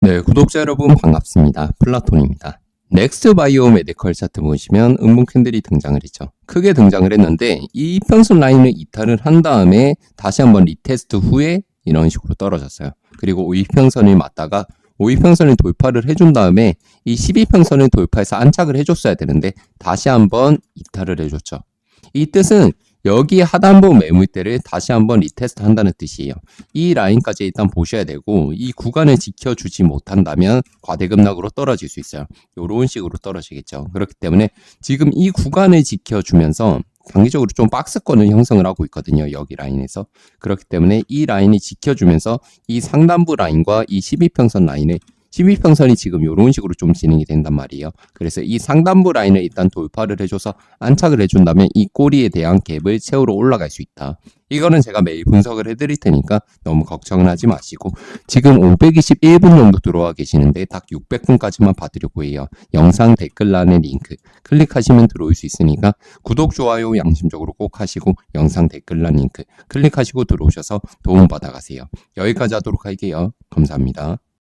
네, 구독자 여러분 반갑습니다. 플라톤입니다. 넥스트 바이오 메디컬 차트 보시면 음봉 캔들이 등장을 했죠. 크게 등장을 했는데 이 이평선 라인을 이탈을 한 다음에 다시 한번 리테스트 후에 이런 식으로 떨어졌어요. 그리고 5이평선을 맞다가 5이평선을 돌파를 해준 다음에 이 12평선을 돌파해서 안착을 해줬어야 되는데 다시 한번 이탈을 해줬죠. 이 뜻은 여기 하단부 매물대를 다시 한번 리테스트 한다는 뜻이에요. 이 라인까지 일단 보셔야 되고 이 구간을 지켜주지 못한다면 과대급락으로 떨어질 수 있어요. 이런 식으로 떨어지겠죠. 그렇기 때문에 지금 이 구간을 지켜주면서 단기적으로 좀 박스권을 형성을 하고 있거든요. 여기 라인에서. 그렇기 때문에 이 라인이 지켜주면서 이 상단부 라인과 이 12평선 라인을 12평선이 지금 이런 식으로 좀 진행이 된단 말이에요. 그래서 이 상단부 라인을 일단 돌파를 해줘서 안착을 해준다면 이 꼬리에 대한 갭을 채우러 올라갈 수 있다. 이거는 제가 매일 분석을 해드릴 테니까 너무 걱정은 하지 마시고 지금 521분 정도 들어와 계시는데 딱 600분까지만 봐드리고 해요. 영상 댓글란에 링크 클릭하시면 들어올 수 있으니까 구독, 좋아요 양심적으로 꼭 하시고 영상 댓글란 링크 클릭하시고 들어오셔서 도움 받아 가세요. 여기까지 하도록 할게요. 감사합니다.